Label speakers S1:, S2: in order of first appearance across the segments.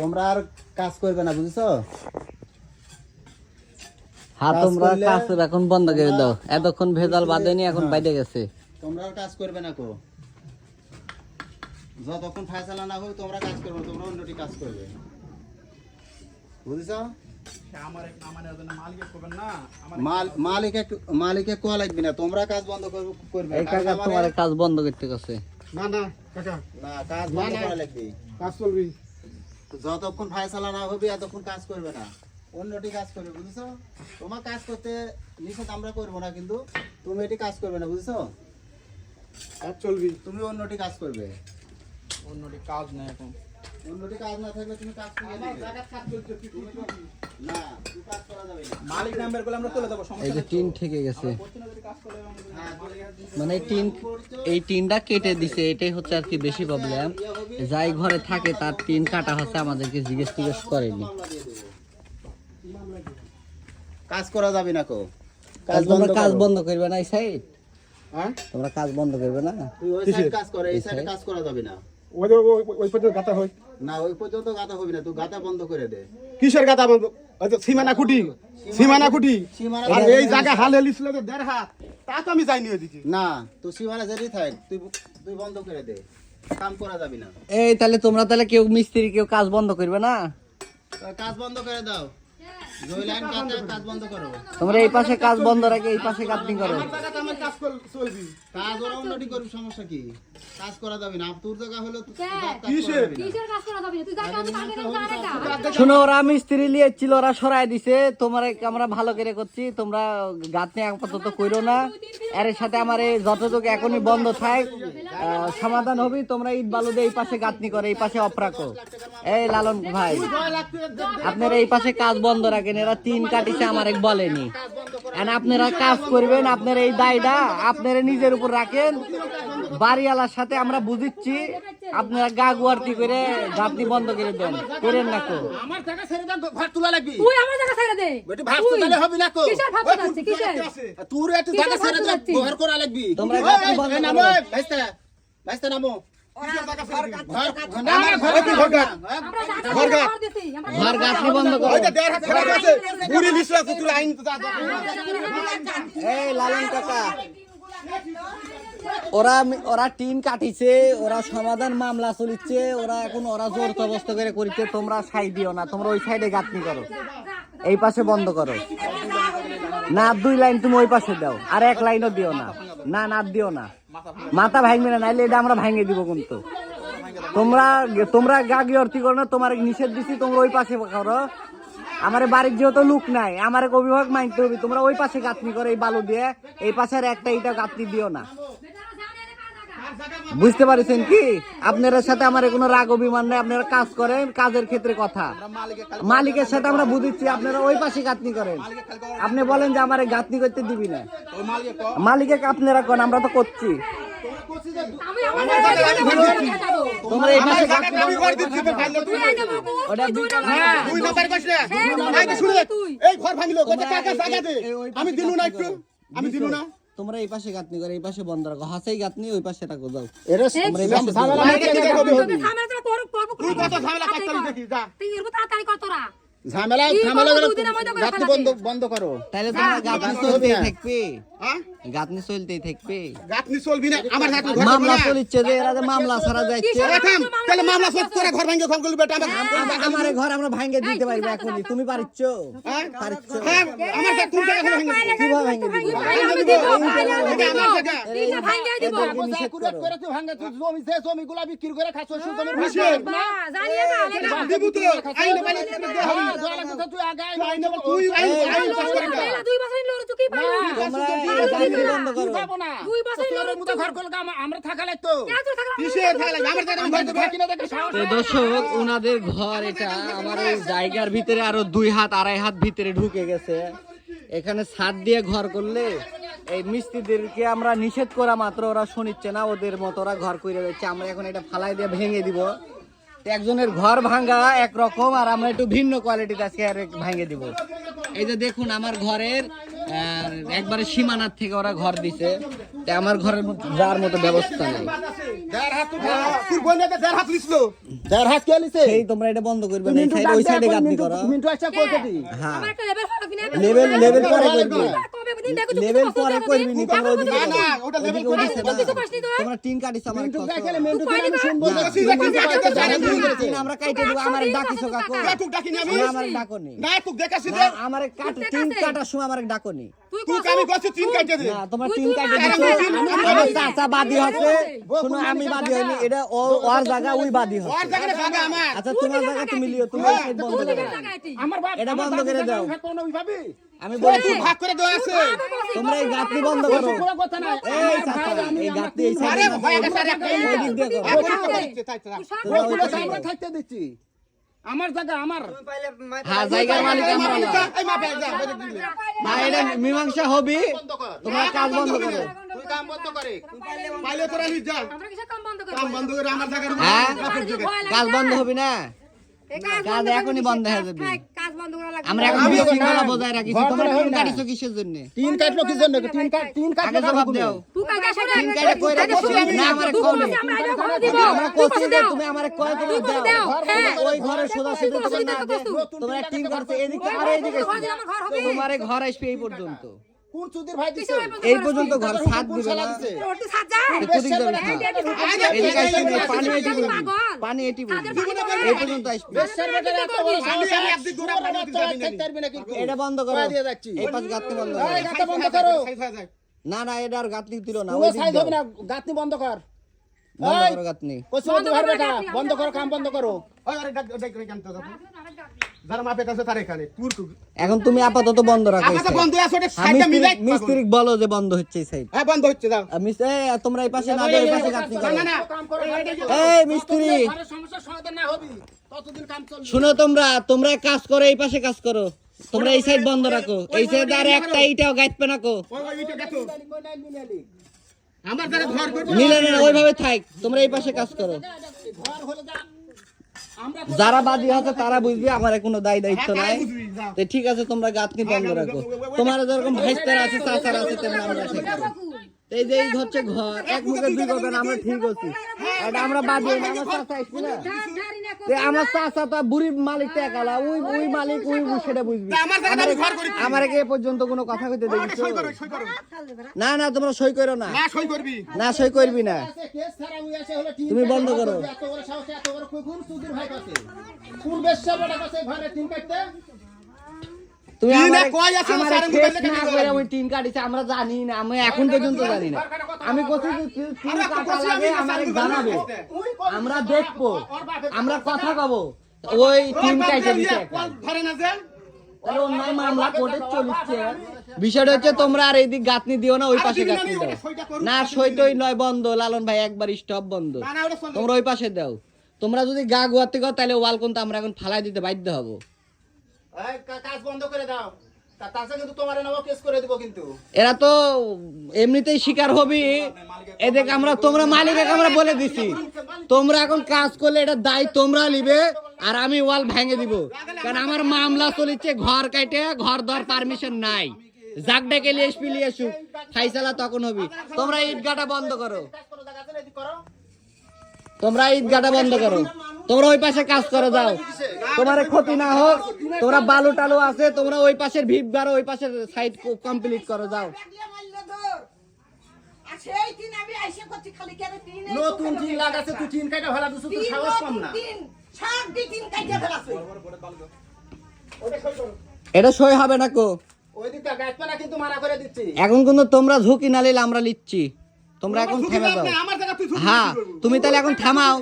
S1: তোমরা আর কাজ করবে না বুঝছ?
S2: হ্যাঁ তোমরা কাজ এখন বন্ধ করে দাও। এতক্ষণ ভেজাল বাঁধেনি এখন
S1: হ্যাঁ।
S2: বাইরে গেছে।
S1: তোমরা আর কাজ করবে না কো। যতক্ষণ ফায়সালা না হবে তোমরা কাজ করবে তোমরা অন্যটি কাজ করবে। বুঝছ? মালিকে মালিকে কোয়া লাগবে না তোমরা কাজ বন্ধ করবে।
S2: এই
S1: কারণ
S2: কাকা
S1: আমারে-
S2: তোমার কাজ বন্ধ করতে গেছে।
S3: না না
S1: না কাজ বন্ধ করা লাগবে।
S3: কাজ চলবি।
S1: যতক্ষণ ফায়সালা না হবে এতক্ষণ কাজ করবে না। অন্যটি কাজ করবে বুঝেছ? তোমার কাজ করতে নিষেধ আমরা করব না কিন্তু তুমি এটি কাজ করবে না বুঝেছ?
S3: চলবি।
S1: তুমি অন্যটি কাজ করবে।
S3: অন্যটি কাজ নেই এখন।
S1: অন্যটি কাজ না থাকলে তুমি কাজ না করা যাবে না।
S3: মালিক নাম্বারগুলো আমরা তুলে দেবো
S2: এই যে টিন থেকে গেছে। মানে টিন এই টিনটা কেটে দিছে এটাই হচ্ছে আর কি বেশি প্রবলেম যাই ঘরে থাকে তার টিন কাটা হচ্ছে আমাদেরকে জিজ্ঞেস টিজ্ঞেস করেনি।
S1: কাজ করা যাবে না কো।
S2: কাজ তোমরা
S1: বন্ধ
S2: কাজ বন্ধ করবে না এই সাইড
S3: হ্যাঁ?
S2: তোমরা কাজ বন্ধ করবে না?
S1: তুই ওই সাইড কাজ করে এই সাইডে কাজ করা যাবে না।
S3: ওই পর্যন্ত গাতা হয়?
S1: না ওই পর্যন্ত গাতা হবে না। তুই গাতা বন্ধ করে দে।
S3: কিসের গাতা বন্ধ? ওই যে সীমানা খুঁটি। সীমানা খুঁটি। আর এই জায়গা হাল হেলিছিল যে দেড় হাত। তা তো আমি যাইনি ওইদিকে।
S1: না তুই সীমানা থাক। তুই তুই বন্ধ করে দে। কাম করা যাবে না।
S2: এই তাহলে তোমরা তাহলে কেউ মিস্ত্রি কেউ কাজ বন্ধ করবে না?
S1: কাজ বন্ধ করে দাও।
S2: তোমরা এই পাশে কাজ বন্ধ রাখে এই পাশে কাটিং করো।
S3: কাজ
S1: ওরা করবি সমস্যা কি? করা যাবে না। তোর জায়গা হলো।
S2: শোনো ওরা মিস্ত্রি লিয়েছিল ওরা সরাই দিছে। তোমরা আমরা ভালো করে করছি। তোমরা গাঁথনি আপাতত কইরো না। এর সাথে আমার এই যতটুকু এখনই বন্ধ থাক আহ, সমাধান হবে। তোমরা ইট বালু দিয়ে এই পাশে গাঁথনি করে এই পাশে অফ রাখো। এই লালন ভাই আপনারা এই পাশে কাজ বন্ধ এরা তিন কাটিছে আমার এক বলেনি। আপনারা কাজ করবেন আপনারা এই দায়টা আপনারা নিজের উপর রাখেন। বাড়িওয়ালার সাথে আমরা বুঝিচ্ছি আপনারা গা গুয়ার্তি করে গাঁথনি বন্ধ করে দেন। করেন না কো
S3: আমার জায়গা ছেড়ে দাও ঘর তোলা লাগবি।
S4: তুই আমার জায়গা ছেড়ে দে।
S1: বেটি ভাবছ তাহলে হবে না কো
S4: কিসের ভাবতে যাচ্ছি? কিসের?
S1: তোর একটু
S4: কিসের
S1: ছেড়ে দাও ঘর করা লাগবি।
S2: তোমরা
S1: ওই,
S2: বন্ধ
S1: নামো ভাইস্তা। ভাইস্তা নামো।
S2: ওরা ওরা টিন কাটিছে ওরা সমাধান মামলা চলিচ্ছে ওরা এখন ওরা জোর অবস্থা করে করিছে তোমরা সাই দিও না তোমরা ওই সাইডে গাঁথনি করো। এই পাশে বন্ধ করো। না দুই লাইন তুমি ওই পাশে দাও আর এক লাইনও দিও না। না না দিও না। মাথা ভাঙবে না, নাইলে এটা আমরা ভাঙে দিব কিন্তু। তোমরা তোমরা গা অর্থি করো না, তোমার নিষেধ দিছি, তোমরা ওই পাশে করো। আমার বাড়ির যেহেতু লুক নাই, আমার অভিভাবক মানতে হবে, তোমরা ওই পাশে গাঁথনি করো, এই বালু দিয়ে, এই পাশের একটা এটা গাঁথনি দিও না। বুঝতে পারছেন কি? আপনার সাথে আমার কোনো রাগ অভিমান নাই আপনারা কাজ করেন কাজের ক্ষেত্রে কথা। মালিকের সাথে আমরা বুঝিচ্ছি আপনারা ওই পাশে গাঁথনি করেন। আপনি বলেন যে আমার গাঁথনি করতে দিবি না। মালিকে আপনারা করেন আমরা তো করছি। তোমরা এই পাশে গাঁথনি
S3: দিচ্ছি তো তুই
S2: ওটা
S4: দুই নাম্বার।
S3: কইছ না
S4: হ্যাঁ,
S3: এই যে শুনে
S4: তুই।
S3: এই ঘর ভাঙলো কত টাকা জায়গা দে।
S2: এই- ওই পাশে
S3: আমি দিলু না একটু। আমি দিলু না।
S2: তোমরা এই পাশে গাঁথনি করে এই পাশে বন্ধ রাখো। হাসেই গাঁথনি ওই পাশে রাখো যাও।
S1: এরা
S2: তোমরা এই পাশে
S3: ঝামেলা কত ঝামেলা যা।
S4: তুই এর উপর তাড়াতাড়ি কর তোরা।
S1: ঝামেলা ঝামেলা
S4: করব
S1: করে
S4: দুদিনের মধ্যে করে
S1: গাঁথনি
S4: ফেলাবি?
S1: বন্ধ বন্ধ করো
S2: তাহলে তোমরা গাঁথনি
S1: গাঁথনি
S2: চলতেই থাকবে
S3: হ্যাঁ
S2: চলতেই থাকবে
S3: গাতনি চলবি না আমার হাতে ঘর
S2: মামলা
S3: মামলা
S2: যে এরা যে মামলা ছাড়া যাচ্ছে
S3: তাহলে মামলা সব করে ঘর ভাঙে ঘর করলি বেটা আমার
S2: আমার ঘর আমরা ভাঙ্গে দিতে পারব এখনই তুমি
S3: হ্যাঁ হ্যাঁ আমার টাকা ভাঙে
S2: কীভাবে।
S3: আমার জায়গা।
S4: দিব।
S2: করে
S1: তুই ভাঙে তুই জমি সে বিক্রি করে খাচ্ছ
S3: কিসের?
S1: আমরা থাকা লাগতো
S2: দর্শক ওনাদের ঘর এটা আমার এই জায়গার ভিতরে আরও দুই হাত আড়াই হাত ভিতরে ঢুকে গেছে। এখানে ছাদ দিয়ে ঘর করলে এই মিস্ত্রিদেরকে আমরা নিষেধ করা মাত্র ওরা শুনিচ্ছে না ওদের মতো ওরা ঘর করে যাচ্ছে আমরা এখন এটা ফালাই দিয়ে ভেঙে দিব। একজনের ঘর ভাঙা একরকম আর আমরা একটু ভিন্ন কোয়ালিটির আজকে আর ভাঙে দিব। এই যে দেখুন, আমার ঘরের একবারে সীমানার থেকে ওরা ঘর দিছে। তা আমার ঘরের মতো যার মতো ব্যবস্থা নেই।
S3: দেড় হাত তুই তোর বোন দেড় হাত লিসলো যার হাত কে লিছে
S2: সেই তোমরা এটা বন্ধ করবে না এই
S3: মিন্টু
S2: সাইড ওই সাইডে
S3: দে,
S2: করো।
S3: মিন্টু আসছে কই কেটি
S2: হ্যাঁ।
S4: আমার লেভেল
S2: লেভেল লেভেল পরে
S3: লেভেল
S2: করবি।
S3: করে।
S4: কবে দিন দেখো
S2: লেভেল পরে করবি নি তোমরা
S3: না, ওটা
S2: টিন আমার
S3: মিন্টু। মিন্টু আমি শুনব?
S2: না, আমরা কাইটে দেবো আমার ডাকিস কাকু।
S3: না, আমি।
S2: না আমার ডাকনি।
S3: না তুই দেখাছি
S2: না কাট টিন কাটার সময় আমার ডাকনি।
S4: তুই
S3: তুই আমি কষ্ট তিন কাটতে দে।
S2: না তোমার
S4: তুই-
S2: টিন
S4: তুই
S2: কাটে
S4: আমার
S2: দিছো
S4: টিন- আমি-
S2: আমার
S4: আমি-
S2: চাচা বাদী হচ্ছে।
S3: বউ
S2: শুনো
S3: কোন
S2: আমি
S3: জিনিসের
S2: বাদী
S3: জায়গা?
S2: হইনি এটা ওর জায়গা ওই বাদী
S3: ওর
S2: হচ্ছে
S3: জায়গায় ভাগা আমার।
S2: আচ্ছা তোমার জায়গা তুমি লিও তুমি এই সাইড বন্ধ করে দাও।
S3: আমার বাপ
S2: এটা বন্ধ করে দাও।
S3: আমি ভাগ করব না, ওই ভাবি
S2: আমি
S3: ওই
S2: বলছি
S3: ভাগ করে দেওয়া আছে।
S2: তোমরা এই গাঁথনি বন্ধ করো।
S3: কথা
S2: এই চাচা এই এই।
S3: গেছে, আরে
S2: দিক দিয়ে করো।
S3: থাকতে দিচ্ছি। আমার জায়গা আমার।
S2: হ্যাঁ জায়গার মালিক আমার না। এটা মীমাংসা হবি। তোমার কাজ বন্ধ করো।
S1: কাম বন্ধ করে।
S3: পাইলে তোরা নিজ যা।
S4: কাম বন্ধ
S3: করে? আমার জায়গার
S2: হ্যাঁ? কাজ বন্ধ হবি না?
S4: কাজ
S2: এখনই বন্ধ হয়ে যাবে।
S4: থাক, কাজ বন্ধ করা লাগবে
S2: আমরা এখন
S3: শৃঙ্খলা
S2: বজায় রাখিছি তোমরা টিন কাটিছো কিসের জন্য?
S3: তিন কাটলো কি জন্য? তিন কাট তিন কাটলো
S2: জবাব দাও।
S4: তুই কাজ আসো না
S2: তিন কাটে কইরা
S4: আগে
S2: না আমার
S4: তুই
S2: কল
S4: আমরা ঘরে দিব।
S2: আমরা
S4: তুই
S2: কইছি যে তুমি আমারে কয় তুমি দাও?
S4: দাও, হ্যাঁ।
S2: ওই ঘরে সোজা
S4: তুই
S2: সোজা তোমার না
S4: দাও,
S2: দে
S4: তুই।
S2: তোমরা টিন করছে এদিকে আর এদিকে
S4: ঘর ঘর হবে।
S2: তোমারে ঘর আসবে এই পর্যন্ত।
S3: কোন চুদির ভাই দিছে?
S2: এই পর্যন্ত ঘর সাত দিবে না।
S4: ওটি
S2: তো না। পানি এটি বলবি পানি এটি বলবি এই পর্যন্ত আসবে।
S3: বেশ্যার বেটার এত বড় সাহস আমি একদিক দৌড়া পানি দিতে যাবি না। থাকতে পারবি না কিন্তু।
S2: এটা বন্ধ করো।
S3: দিয়ে যাচ্ছি।
S2: এই পাশ গাঁথনি বন্ধ
S3: এই
S2: করো।
S3: বন্ধ।
S2: না না এটা আর গাঁথনি দিল না।
S3: কোনো
S2: ওই দিক
S3: সাইজ হবে না। গাঁথনি বন্ধ কর।
S2: বন্ধ করো
S3: তো বেটা বন্ধ কাম বন্ধ করো। ওই আরে ডাক ডাক আনতে দাও যারা মাপে কাছে তার এখানে।
S2: তুমি আপাতত বন্ধ রাখো
S3: আপাতত বন্ধ আছে ওটা সাইডটা মিলাই
S2: মিস্ত্রি- বলো যে বন্ধ হচ্ছে এই সাইড
S3: হ্যাঁ বন্ধ হচ্ছে দাও
S2: তোমরা এই পাশে না এই পাশে গাঁথনি করো।
S3: না না
S2: এই মিস্ত্রি।
S3: ঘরের সমাধান না হবি ততদিন কাম চলবে।
S2: শুনো তোমরা তোমরা কাজ করো এই পাশে কাজ করো। তোমরা এই সাইড বন্ধ রাখো। এই সাইড আর একটা এইটাও গাইতবে না কো।
S3: আমার ঘর করবে
S2: ওইভাবে থাক। তোমরা এই পাশে কাজ করো।
S3: ঘর হলে
S2: যারা বাদী আছে তারা বুঝবে আমার কোনো দায় দায়িত্ব
S3: হ্যাঁ,
S2: নাই। তো ঠিক আছে তোমরা গাতনি বন্ধ রাখো। তোমার যেরকম ভাইস্তার আছে চাচার আছে তেমন আমরা থাকব এই যে এই হচ্ছে ঘর এক মুখে দুই কথা আমরা ঠিক আছি আমরা বাদ আমার চাচা না। আমার চাচা তো বুড়ি মালিক টাকালা ওই ওই মালিক ওই সেটা বুঝবি।
S3: আমার
S2: এ পর্যন্ত কোনো কথা কইতে
S3: সই করো সই করো।
S2: না না তোমরা সই করো না।
S3: না সই করবি।
S2: না সই করবি না।
S3: কেস ছাড়া উই আসে হলো টিন
S2: তুমি বন্ধ করো।
S3: এত বড় সাহস এত বড় কুকুর ভাই কাছে কাছে ঘরে তিন কাটতে
S2: তুমি
S3: টিন
S2: কাটিছে আমরা জানি না আমি এখন পর্যন্ত জানি না। আমি জানাবে। আমরা দেখব। আমরা কথা ওই টিন বিষয়টা। হচ্ছে তোমরা আর এইদিক গাঁথনি দিও না ওই পাশে গাঁথনি দাও। না সই নয় বন্ধ। লালন ভাই একবার স্টপ বন্ধ। তোমরা ওই পাশে দাও। তোমরা যদি গা গুয়াতে গো তাহলে ওয়াল কোনটা আমরা এখন ফালাই দিতে বাধ্য হব।
S1: কাজ বন্ধ করে দাও।
S2: এরা তো এমনিতেই শিকার হবি। এদের আমরা তোমরা মালিকে আমরা বলে দিছি। তোমরা এখন কাজ করলে এটা দায় তোমরা নিবে আর আমি ওয়াল ভেঙে দিব। কারণ আমার মামলা চলিচ্ছে ঘর কাটে ঘর দর পারমিশন নাই। জাগ ডেকে লিয়ে এসপি লিয়ে আসুক ফাইসালা তখন হবি। তোমরা ইটগাটা বন্ধ করো। তোমরা ইটগাটা বন্ধ করো। তোমরা ওই পাশে কাজ করে যাও। তোমার ক্ষতি না হোক তোমরা বালু টালু আছে তোমরা ওই পাশের ভিপ গাড়ো ওই পাশের সাইড কমপ্লিট করো যাও।
S3: নতুন টিন লাগাছে তুই টিন কাটা ভালো দিছিস তুই সাহস কম না।
S2: এটা সই হবে না কো।
S1: ওই দিকটা গাছপা কিন্তু করে দিচ্ছি।
S2: এখন কিন্তু তোমরা ঝুঁকি না নিলে আমরা লিচ্ছি। তোমরা এখন থেমে যাও।
S3: আমার জায়গা তুই ঝুঁকি
S2: হ্যাঁ তুমি তাহলে এখন থামাও।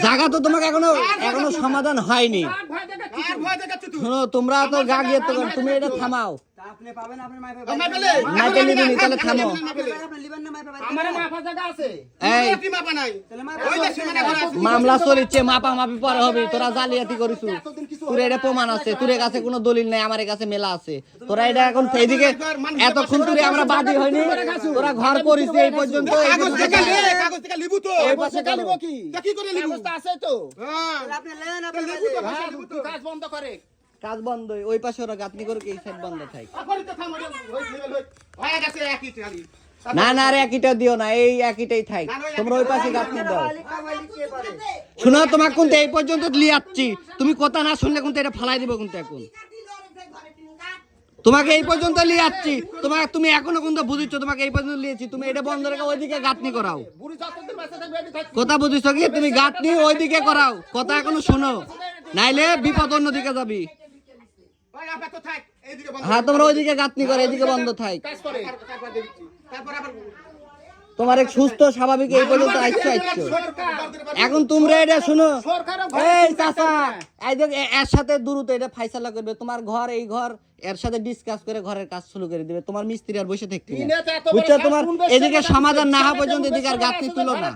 S3: জায়গা-
S2: তো তোমাকে এখনও এখনও সমাধান হয়নি।
S3: আর ভয় দেখাচ্ছিস তুই?
S2: শোনো তোমরা তো গা গিয়ে তুমি এটা থামাও।
S3: আমার পেলে
S2: মাইপে নিবি নি, তাহলে থামো।
S3: আমার মাফা জায়গা আছে।
S2: এই
S3: কি মাপা নাই। ওই যে সীমানা ঘর আছে
S2: মামলা চলিচ্ছে মাপা মাপি পরে হবে তোরা জালিয়াতি করিস তোর এটা প্রমাণ আছে তোর কাছে কোনো দলিল নাই আমার কাছে মেলা আছে। তোরা এটা এখন এইদিকে এতক্ষণ তোরে আমরা বাদী হয়নি তোরা ঘর করিস এই পর্যন্ত
S3: কাগজ থেকে লে কাগজ থেকে লিবু তো।
S2: এই পাশে
S3: কি করে লিবু?
S1: ব্যবস্থা আছে তো।
S3: হ্যাঁ। তা লিবু তো। ভাষা লিবু তো।
S1: কাজ বন্ধ করে।
S2: কাজ বন্ধ ওই পাশে ওরা গাতনি করে এই সাইড বন্ধ থাকে। না না, আর একইটা দিও না, এই একইটাই থাক। তোমরা ওই পাশে গাঁথনি দাও। শোনো, তোমাকে কিন্তু এই পর্যন্ত লিয়াচ্ছি। তুমি কথা না শুনলে কিন্তু এটা ফালাই দিব কিন্তু এখন। তোমাকে এই পর্যন্ত লিয়াচ্ছি। তোমাকে তুমি এখনও কিন্তু বুঝিচ্ছ তোমাকে এই পর্যন্ত লিয়েছি। তুমি এটা বন্ধ রেখে ওইদিকে গাঁথনি করাও। কথা বুঝিস কি? তুমি গাঁথনি ওইদিকে করাও। কথা এখনও শোনো। নাইলে বিপদ অন্যদিকে যাবি
S3: ওই আপাতত থাক, এইদিকে বন্ধ
S2: হ্যাঁ তোমরা ওইদিকে গাঁথনি করে এদিকে বন্ধ থাক। তোমার এক সুস্থ স্বাভাবিক এই পর্যন্ত আইছো আইছো। এখন তোমরা এটা শুনো। এই চাচা এই দেখ এর সাথে দ্রুত এটা ফাইসালা করবে। তোমার ঘর এই ঘর এর সাথে ডিসকাস করে ঘরের কাজ শুরু করে দিবে। তোমার মিস্ত্রি আর বসে থাকবে না।
S3: দিনে তো এত বড়
S2: বুঝছ তোমার? এদিকে সমাধান না হওয়া পর্যন্ত এদিকে আর গাঁথনি তুলো না।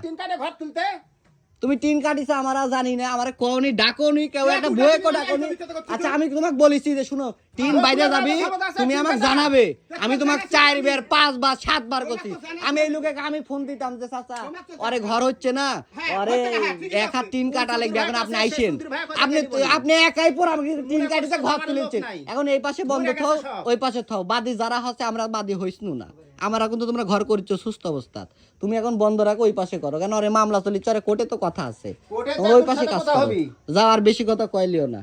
S2: তুমি টিন কাটিছো আমরা জানি না আমার কোনি ডাকোনি কেউ একটা
S3: তুই
S2: বয়ে কো
S3: আমি
S2: ডাকোনি আচ্ছা আমি তোমাকে বলেছি যে শুনো টিন বাইরে যাবি তুমি আমাকে জানাবে। আমি তোমাকে চার বার পাঁচ বার সাত বার করছি। আমি এই লোকে আমি ফোন দিতাম যে চাচা আরে ঘর হচ্ছে না।
S3: হ্যাঁ,
S2: আরে
S3: হ্যাঁ,
S2: এক হাত টিন কাটা লাগবে এখন আপনি
S3: কাছে
S2: আপনি আপনি একাই পর আমাকে টিন কাটিতে ঘর তুলেছেন এখন এই পাশে বন্ধ থাও ওই পাশে থাও। বাদি যারা হচ্ছে আমরা বাদি হইসনু না। আমরা তো তোমরা ঘর করছ সুস্থ অবস্থা তুমি এখন বন্ধ রাখো ওই পাশে করো। কেন আরে মামলা চলি চরে কোর্টে তো কথা আছে। ওই পাশে কাজ করো। যাও আর বেশি কথা কইলিও না।